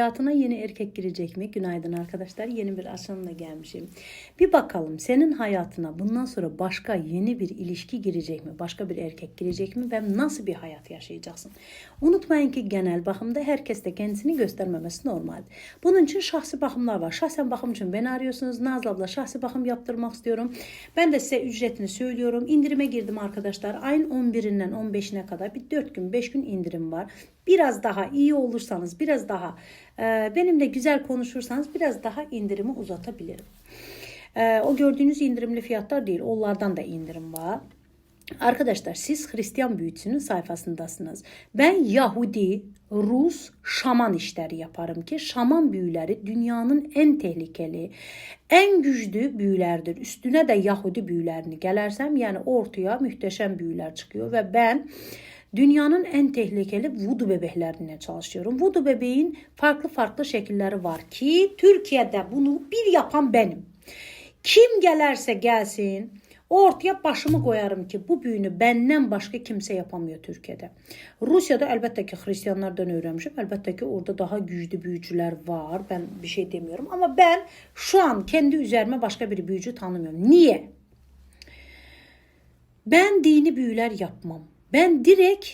Hayatına yeni erkek girecek mi? Günaydın arkadaşlar. Yeni bir açılımla gelmişim. Bir bakalım senin hayatına bundan sonra başka yeni bir ilişki girecek mi? Başka bir erkek girecek mi? Ve nasıl bir hayat yaşayacaksın? Unutmayın ki genel bakımda herkes de kendisini göstermemesi normal. Bunun için şahsi bakımlar var. Şahsen bakım için beni arıyorsunuz. Nazlı abla şahsi bakım yaptırmak istiyorum. Ben de size ücretini söylüyorum. İndirime girdim arkadaşlar. Ayın 11'inden 15'ine kadar bir 4 gün 5 gün indirim var. Biraz daha iyi olursanız, biraz daha e, benimle güzel konuşursanız biraz daha indirimi uzatabilirim. E, o gördüğünüz indirimli fiyatlar değil, onlardan da indirim var. Arkadaşlar siz Hristiyan büyücüsünün sayfasındasınız. Ben Yahudi, Rus, şaman işleri yaparım ki şaman büyüleri dünyanın en tehlikeli, en güçlü büyülerdir. Üstüne de Yahudi büyülerini gelersem yani ortaya muhteşem büyüler çıkıyor ve ben Dünyanın en tehlikeli voodoo bebeklerine çalışıyorum. Voodoo bebeğin farklı farklı şekilleri var ki Türkiye'de bunu bir yapan benim. Kim gelirse gelsin ortaya başımı koyarım ki bu büyünü benden başka kimse yapamıyor Türkiye'de. Rusya'da elbette ki Hristiyanlardan öğrenmişim. Elbette ki orada daha güçlü büyücüler var. Ben bir şey demiyorum ama ben şu an kendi üzerime başka bir büyücü tanımıyorum. Niye? Ben dini büyüler yapmam. Ben direkt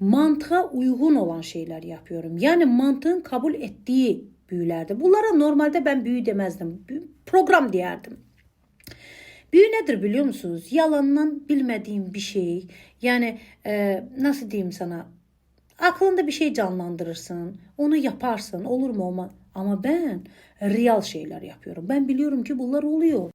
mantığa uygun olan şeyler yapıyorum. Yani mantığın kabul ettiği büyülerde. Bunlara normalde ben büyü demezdim. Program diyerdim. Büyü nedir biliyor musunuz? Yalandan bilmediğim bir şey. Yani e, nasıl diyeyim sana? Aklında bir şey canlandırırsın. Onu yaparsın. Olur mu olmaz. Ama ben real şeyler yapıyorum. Ben biliyorum ki bunlar oluyor.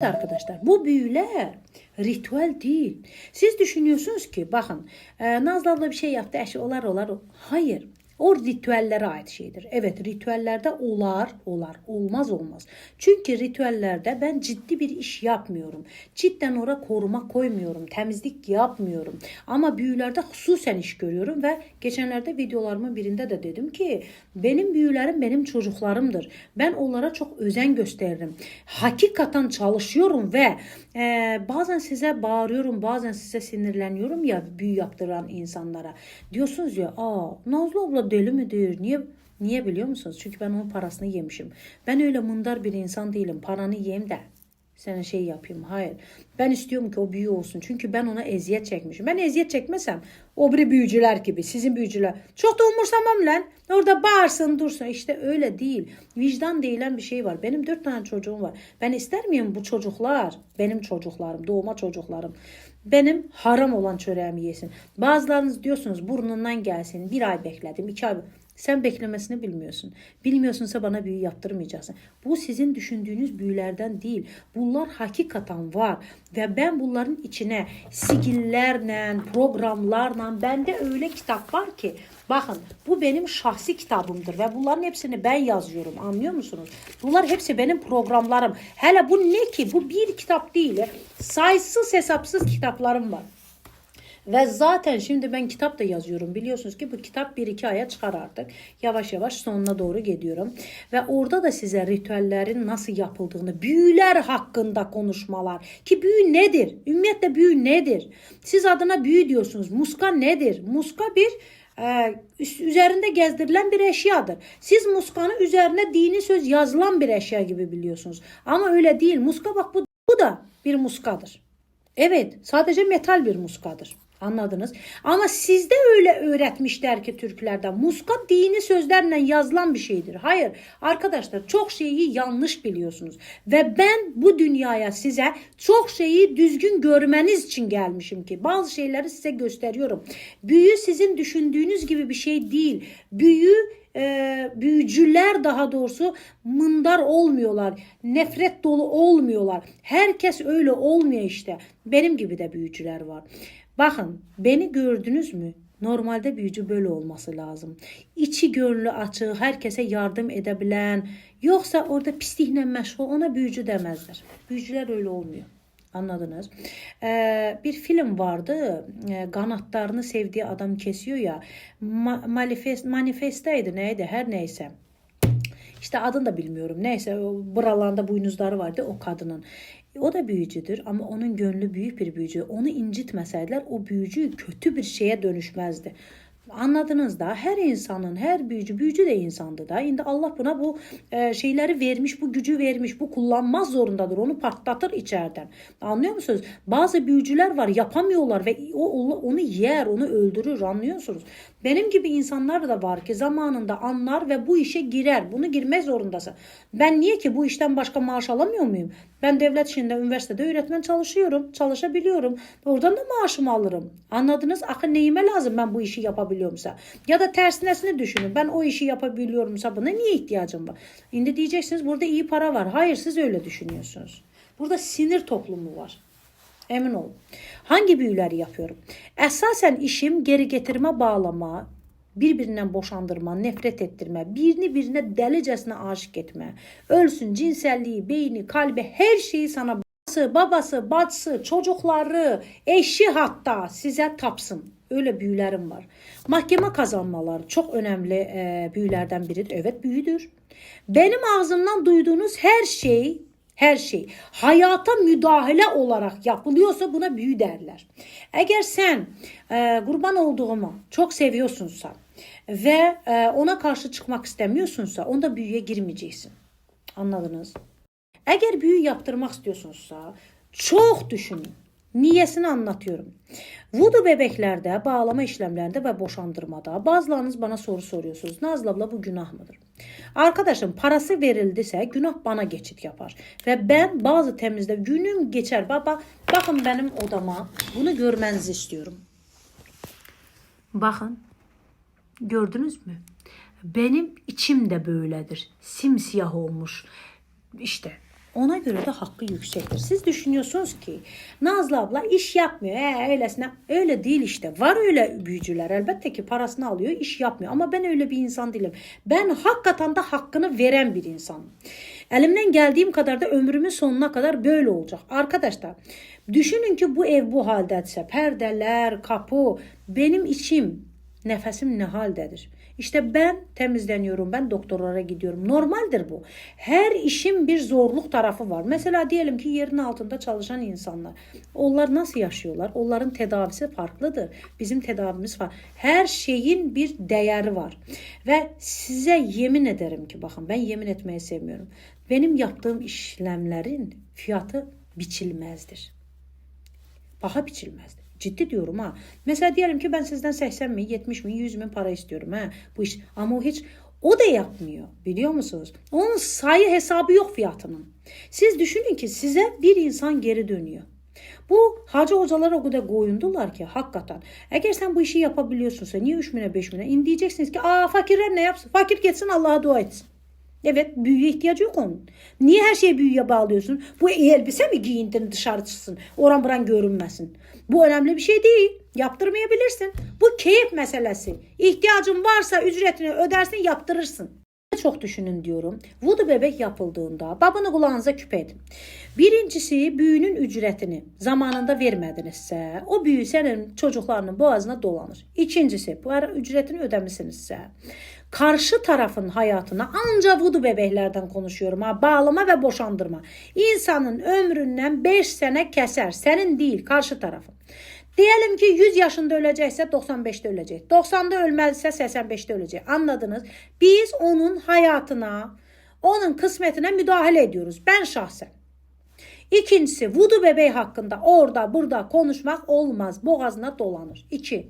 Arkadaşlar bu büyüler ritüel değil. Siz düşünüyorsunuz ki bakın e, Nazlı abla bir şey yaptı eşi olar olar. Hayır o ritüellere ait şeydir. Evet ritüellerde olar olar olmaz olmaz. Çünkü ritüellerde ben ciddi bir iş yapmıyorum. Cidden oraya koruma koymuyorum. Temizlik yapmıyorum. Ama büyülerde hususen iş görüyorum ve geçenlerde videolarımın birinde de dedim ki benim büyülerim benim çocuklarımdır. Ben onlara çok özen gösteririm. Hakikaten çalışıyorum ve e, bazen size bağırıyorum bazen size sinirleniyorum ya büyü yaptıran insanlara. Diyorsunuz ya aa Nazlı abla deli midir? Niye Niye biliyor musunuz? Çünkü ben onun parasını yemişim. Ben öyle mındar bir insan değilim. Paranı yiyeyim de sana şey yapayım. Hayır. Ben istiyorum ki o büyü olsun. Çünkü ben ona eziyet çekmişim. Ben eziyet çekmesem o bir büyücüler gibi. Sizin büyücüler. Çok da umursamam lan. Orada bağırsın dursun. İşte öyle değil. Vicdan denilen bir şey var. Benim dört tane çocuğum var. Ben ister miyim bu çocuklar? Benim çocuklarım. Doğma çocuklarım. Benim haram olan çöreğimi yesin. Bazılarınız diyorsunuz burnundan gelsin. Bir ay bekledim. iki ay sen beklemesini bilmiyorsun. Bilmiyorsunsa bana büyü yaptırmayacaksın. Bu sizin düşündüğünüz büyülerden değil. Bunlar hakikaten var. Ve ben bunların içine sigillerle, programlarla bende öyle kitap var ki Bakın bu benim şahsi kitabımdır ve bunların hepsini ben yazıyorum anlıyor musunuz? Bunlar hepsi benim programlarım. Hele bu ne ki? Bu bir kitap değil. Sayısız hesapsız kitaplarım var. Ve zaten şimdi ben kitap da yazıyorum. Biliyorsunuz ki bu kitap bir iki aya çıkar artık. Yavaş yavaş sonuna doğru gidiyorum. Ve orada da size ritüellerin nasıl yapıldığını, büyüler hakkında konuşmalar. Ki büyü nedir? Ümmiyetle büyü nedir? Siz adına büyü diyorsunuz. Muska nedir? Muska bir e, üzerinde gezdirilen bir eşyadır. Siz muskanı üzerine dini söz yazılan bir eşya gibi biliyorsunuz. Ama öyle değil. Muska bak bu, bu da bir muskadır. Evet sadece metal bir muskadır. Anladınız? Ama sizde öyle öğretmişler ki Türklerde muska dini sözlerle yazılan bir şeydir. Hayır arkadaşlar çok şeyi yanlış biliyorsunuz. Ve ben bu dünyaya size çok şeyi düzgün görmeniz için gelmişim ki bazı şeyleri size gösteriyorum. Büyü sizin düşündüğünüz gibi bir şey değil. Büyü e, büyücüler daha doğrusu mındar olmuyorlar. Nefret dolu olmuyorlar. Herkes öyle olmuyor işte. Benim gibi de büyücüler var. Bakın beni gördünüz mü? Normalde büyücü böyle olması lazım. İçi gönlü açık, herkese yardım edebilen, yoksa orada pislikle meşgul ona büyücü demezler. Büyücüler öyle olmuyor. Anladınız? Ee, bir film vardı. Ee, kanatlarını sevdiği adam kesiyor ya. Ma manifest, manifestaydı neydi her neyse. İşte adını da bilmiyorum. Neyse buralarında boynuzları vardı o kadının. O da büyücüdür ama onun gönlü büyük bir büyücü. Onu incitmeseydiler o büyücü kötü bir şeye dönüşmezdi. Anladınız da her insanın, her büyücü, büyücü de insandı da. Şimdi Allah buna bu e, şeyleri vermiş, bu gücü vermiş, bu kullanmaz zorundadır. Onu patlatır içeriden. Anlıyor musunuz? Bazı büyücüler var yapamıyorlar ve o onu yer, onu öldürür. Anlıyorsunuz? Benim gibi insanlar da var ki zamanında anlar ve bu işe girer. Bunu girmek zorundasın. Ben niye ki bu işten başka maaş alamıyor muyum? Ben devlet işinde, üniversitede öğretmen çalışıyorum. Çalışabiliyorum. Oradan da maaşımı alırım. Anladınız? Akı neyime lazım ben bu işi yapabiliyorumsa? Ya da tersinesini düşünün. Ben o işi yapabiliyorumsa buna niye ihtiyacım var? Şimdi diyeceksiniz burada iyi para var. Hayır siz öyle düşünüyorsunuz. Burada sinir toplumu var. Emin olun. Hangi büyüleri yapıyorum? Esasen işim geri getirme bağlama, birbirinden boşandırma, nefret ettirme, birini birine delicesine aşık etme. Ölsün cinselliği, beyni, kalbi her şeyi sana babası, babası, bacısı, çocukları, eşi hatta size tapsın. Öyle büyülerim var. Mahkeme kazanmaları çok önemli e, büyülerden biridir. Evet büyüdür. Benim ağzımdan duyduğunuz her şey her şey hayata müdahale olarak yapılıyorsa buna büyü derler. Eğer sen e, kurban olduğumu çok seviyorsunsa ve e, ona karşı çıkmak istemiyorsunsa onda büyüye girmeyeceksin. Anladınız? Eğer büyü yaptırmak istiyorsunuzsa çok düşünün. Niyesini anlatıyorum. Voodoo bebeklerde, bağlama işlemlerinde ve boşandırmada bazılarınız bana soru soruyorsunuz. Nazlı abla bu günah mıdır? Arkadaşım parası verildiyse günah bana geçit yapar. Ve ben bazı temizde günüm geçer. Baba bakın benim odama bunu görmenizi istiyorum. Bakın gördünüz mü? Benim içim de böyledir. Simsiyah olmuş. İşte ona göre de hakkı yüksektir. Siz düşünüyorsunuz ki Nazlı abla iş yapmıyor. Ee, öylesine. Öyle değil işte. Var öyle büyücüler. Elbette ki parasını alıyor iş yapmıyor. Ama ben öyle bir insan değilim. Ben hakikaten de hakkını veren bir insanım. Elimden geldiğim kadar da ömrümün sonuna kadar böyle olacak. Arkadaşlar düşünün ki bu ev bu haldeyse perdeler, kapı, benim içim, nefesim ne haldedir? İşte ben temizleniyorum, ben doktorlara gidiyorum. Normaldir bu. Her işin bir zorluk tarafı var. Mesela diyelim ki yerin altında çalışan insanlar. Onlar nasıl yaşıyorlar? Onların tedavisi farklıdır. Bizim tedavimiz var. Her şeyin bir değeri var. Ve size yemin ederim ki bakın ben yemin etmeyi sevmiyorum. Benim yaptığım işlemlerin fiyatı biçilmezdir. Paha biçilmezdir. Ciddi diyorum ha. Mesela diyelim ki ben sizden 80 bin, 70 bin, 100 bin para istiyorum ha. Bu iş ama o hiç o da yapmıyor biliyor musunuz? Onun sayı hesabı yok fiyatının. Siz düşünün ki size bir insan geri dönüyor. Bu hacı hocalar o kadar koyundular ki hakikaten. Eğer sen bu işi yapabiliyorsunsa niye 3 bine 5 bine? İn ki aa fakirler ne yapsın? Fakir geçsin Allah'a dua etsin. Evet büyüye ihtiyacı yok onun. Niye her şeyi büyüye bağlıyorsun? Bu elbise mi giyindin dışarı çıksın? Oran buran görünmesin. Bu önemli bir şey değil. Yaptırmayabilirsin. Bu keyif meselesi. İhtiyacın varsa ücretini ödersin yaptırırsın. Çok düşünün diyorum. Voodoo bebek yapıldığında babanı kulağınıza küpe edin. Birincisi büyünün ücretini zamanında vermedinizse o büyü senin çocuklarının boğazına dolanır. İkincisi bu ara ücretini ödemişsinizse karşı tarafın hayatına ancak vudu bebeklerden konuşuyorum ha bağlama ve boşandırma. İnsanın ömründen 5 sene keser. Senin değil karşı tarafın. Diyelim ki 100 yaşında ölecekse 95'te ölecek. 90'da ölmezse 85'te ölecek. Anladınız? Biz onun hayatına, onun kısmetine müdahale ediyoruz. Ben şahsen. İkincisi vudu bebeği hakkında orada burada konuşmak olmaz. Boğazına dolanır. İki.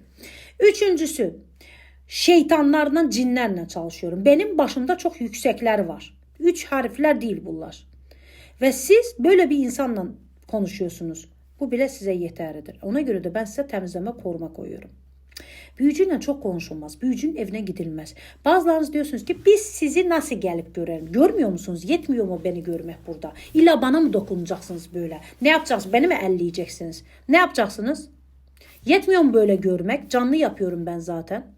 Üçüncüsü şeytanlarla cinlerle çalışıyorum. Benim başımda çok yüksekler var. Üç harfler değil bunlar. Ve siz böyle bir insanla konuşuyorsunuz. Bu bile size yeterlidir. Ona göre de ben size temizleme koruma koyuyorum. Büyücüyle çok konuşulmaz. Büyücünün evine gidilmez. Bazılarınız diyorsunuz ki biz sizi nasıl gelip görelim? Görmüyor musunuz? Yetmiyor mu beni görmek burada? İlla bana mı dokunacaksınız böyle? Ne yapacaksınız? Beni mi elleyeceksiniz? Ne yapacaksınız? Yetmiyor mu böyle görmek? Canlı yapıyorum ben zaten.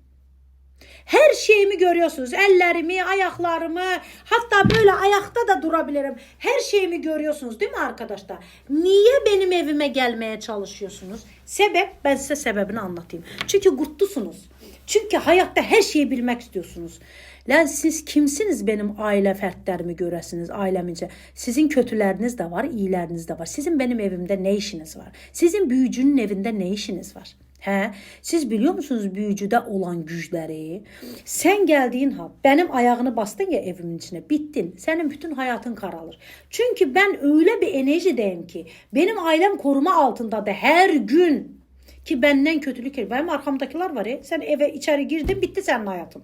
Her şeyimi görüyorsunuz. Ellerimi, ayaklarımı, hatta böyle ayakta da durabilirim. Her şeyimi görüyorsunuz değil mi arkadaşlar? Niye benim evime gelmeye çalışıyorsunuz? Sebep, ben size sebebini anlatayım. Çünkü kurtlusunuz. Çünkü hayatta her şeyi bilmek istiyorsunuz. Lan siz kimsiniz benim aile fertlerimi göresiniz ailemince. Sizin kötüleriniz de var, iyileriniz de var. Sizin benim evimde ne işiniz var? Sizin büyücünün evinde ne işiniz var? Hə? Siz biliyor musunuz büyücüde olan güçleri? Sen geldiğin ha, benim ayağını bastın ya evimin içine, bittin. Senin bütün hayatın karalır. Çünkü ben öyle bir enerjideyim ki benim ailem koruma altındadır her gün. Ki benden kötülük el. Benim arkamdakiler var ya. Sen eve içeri girdin bitti senin hayatın.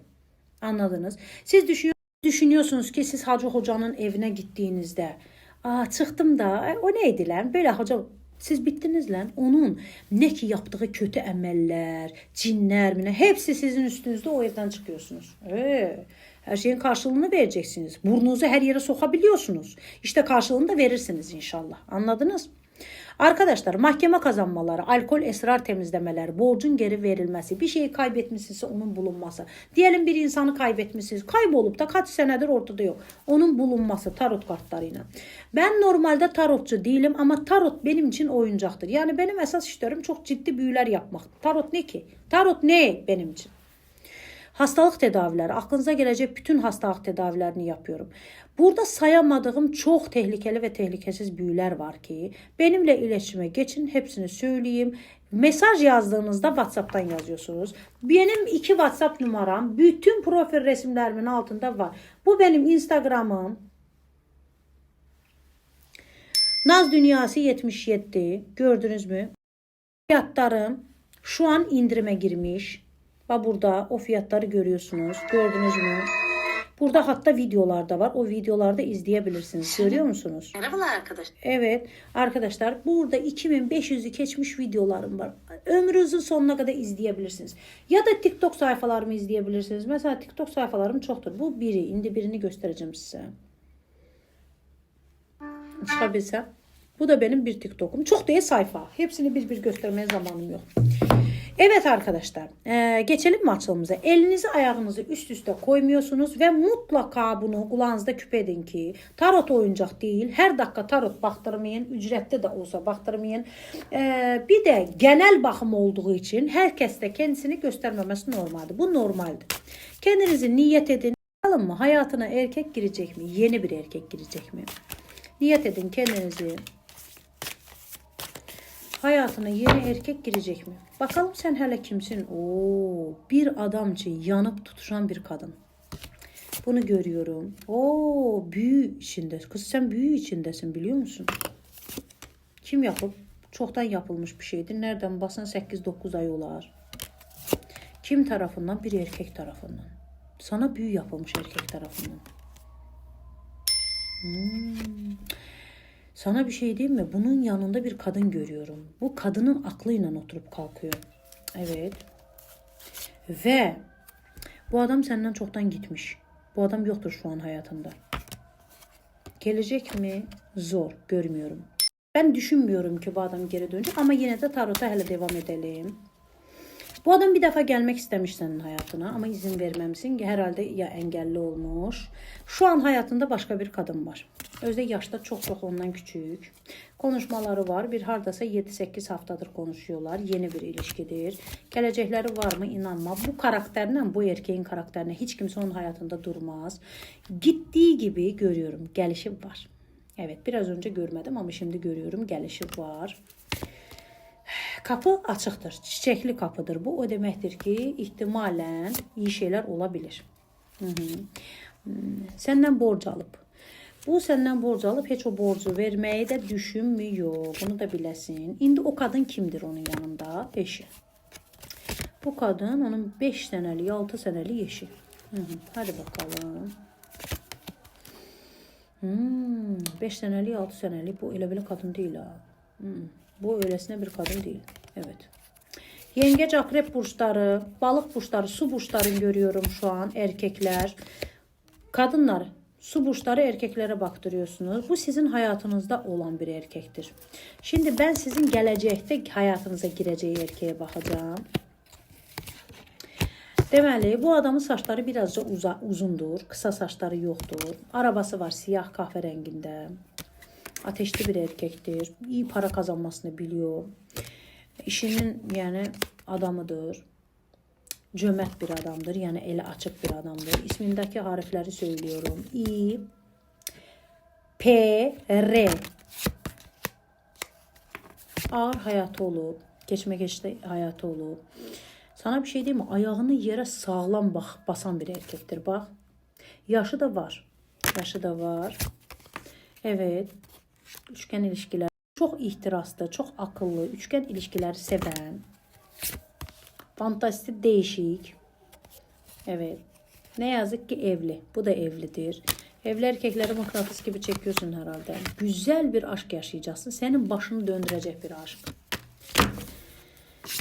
Anladınız? Siz düşün, düşünüyorsunuz ki siz Hacı Hoca'nın evine gittiğinizde Aa çıktım da e, o neydi lan? Böyle hoca siz bittiniz lan. Onun ne ki yaptığı kötü emeller, cinler mi ne hepsi sizin üstünüzde o evden çıkıyorsunuz. Ee, her şeyin karşılığını vereceksiniz. Burnunuzu her yere sokabiliyorsunuz. İşte karşılığını da verirsiniz inşallah. Anladınız? Arkadaşlar mahkeme kazanmaları, alkol esrar temizlemeler, borcun geri verilmesi, bir şeyi kaybetmişsinizse onun bulunması. Diyelim bir insanı kaybetmişsiniz. Kaybolup da kaç senedir ortada yok. Onun bulunması tarot kartlarıyla. Ben normalde tarotçu değilim ama tarot benim için oyuncaktır. Yani benim esas işlerim çok ciddi büyüler yapmak. Tarot ne ki? Tarot ne benim için? Hastalık tedavileri, aklınıza gelecek bütün hastalık tedavilerini yapıyorum. Burada sayamadığım çok tehlikeli ve tehlikesiz büyüler var ki benimle iletişime geçin hepsini söyleyeyim. Mesaj yazdığınızda WhatsApp'tan yazıyorsunuz. Benim iki WhatsApp numaram bütün profil resimlerimin altında var. Bu benim Instagram'ım. Naz Dünyası 77 gördünüz mü? Fiyatlarım şu an indirime girmiş. Ve burada o fiyatları görüyorsunuz. Gördünüz mü? Burada hatta videolar da var. O videolarda izleyebilirsiniz. Görüyor musunuz? Merhabalar arkadaşlar. Evet arkadaşlar burada 2500'ü geçmiş videolarım var. Ömrünüzün sonuna kadar izleyebilirsiniz. Ya da TikTok sayfalarımı izleyebilirsiniz. Mesela TikTok sayfalarım çoktur. Bu biri. Indi birini göstereceğim size. Çıkabilsem. Bu da benim bir TikTok'um. Çok değil sayfa. Hepsini bir bir göstermeye zamanım yok. Evet arkadaşlar eee, geçelim mi açılımıza? Elinizi ayağınızı üst üste koymuyorsunuz ve mutlaka bunu kulağınızda küpe edin ki tarot oyuncak değil. Her dakika tarot baktırmayın. Ücretli de olsa baktırmayın. Eee, bir de genel bakım olduğu için herkes de kendisini göstermemesi normaldir. Bu normaldir. Kendinizi niyet edin. Bakalım mı hayatına erkek girecek mi? Yeni bir erkek girecek mi? Niyet edin kendinizi. Hayatına yeni erkek girecek mi? Bakalım sen hele kimsin? Oo, bir adamcı yanıp tutuşan bir kadın. Bunu görüyorum. Oo, büyü içinde. Kız sen büyü içindesin biliyor musun? Kim yapıp? Çoktan yapılmış bir şeydir. Nereden basan 8-9 ay olar. Kim tarafından? Bir erkek tarafından. Sana büyü yapılmış erkek tarafından. Hmm. Sana bir şey diyeyim mi? Bunun yanında bir kadın görüyorum. Bu kadının aklıyla oturup kalkıyor. Evet. Ve bu adam senden çoktan gitmiş. Bu adam yoktur şu an hayatında. Gelecek mi? Zor. Görmüyorum. Ben düşünmüyorum ki bu adam geri dönecek ama yine de tarota hele devam edelim. Bu adam bir defa gelmek istemiş senin hayatına ama izin vermemişsin. Herhalde ya engelli olmuş. Şu an hayatında başka bir kadın var. Özde yaşta çok çok ondan küçük. Konuşmaları var. Bir hardasa 7-8 haftadır konuşuyorlar. Yeni bir ilişkidir. Gelecekleri var mı inanma. Bu karakterle bu erkeğin karakterine hiç kimse onun hayatında durmaz. Gittiği gibi görüyorum. Gelişi var. Evet biraz önce görmedim ama şimdi görüyorum. Gelişi var. Kapı açıqdır. Çiçəkli kapıdır bu. O deməkdir ki, ihtimalən iyi şeylər ola bilər. Hı -hı. Hmm, Səndən borc alıb. Bu səndən borc alıb heç o borcu verməyi də düşünmüyor. Bunu da biləsin. İndi o kadın kimdir onun yanında? Eşi. Bu kadın onun 5 sənəlik, 6 sənəlik eşi. Hadi bakalım. Hmm, 5 senelik 6 senelik bu elə belə kadın değil ha. Hmm, bu öylesine bir kadın değil. Evet. Yengeç, akrep burçları, balık burçları, su burçları görüyorum şu an erkekler. Kadınlar, su burçları erkeklere baktırıyorsunuz. Bu sizin hayatınızda olan bir erkektir. Şimdi ben sizin gelecekte hayatınıza gireceği erkeğe bakacağım. Deməli, bu adamın saçları birazca uza, uzundur, kısa saçları yoxdur. Arabası var siyah kahve rəngində. Ateşli bir erkektir. İyi para kazanmasını biliyor. İşinin yəni adamıdır. Cömert bir adamdır. Yəni elə açıq bir adamdır. İsmindəki harfləri söylüyorum. İ P R Ağır həyatı olub. Geçme geçti hayatı olub. Sana bir şey diyeyim mi? Ayağını yere sağlam bak, basan bir erkektir bak. Yaşı da var. Yaşı da var. Evet. Üçgen ilişkiler. Çok ihtiraslı, çok akıllı, üçgen ilişkileri seven. Fantasti değişik. Evet. Ne yazık ki evli. Bu da evlidir. Evli erkekleri mıknatıs gibi çekiyorsun herhalde. Güzel bir aşk yaşayacaksın. Senin başını döndürecek bir aşk.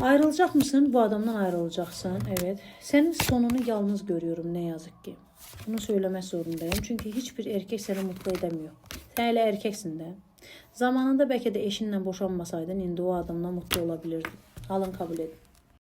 Ayrılacak mısın? Bu adamdan ayrılacaksın. Evet. Senin sonunu yalnız görüyorum ne yazık ki. Bunu söylemek zorundayım. Çünkü hiçbir erkek seni mutlu edemiyor. Sen hele erkeksin de. Zamanında belki de eşinle boşanmasaydın indi o adamla mutlu olabilirdin. Alın kabul edin.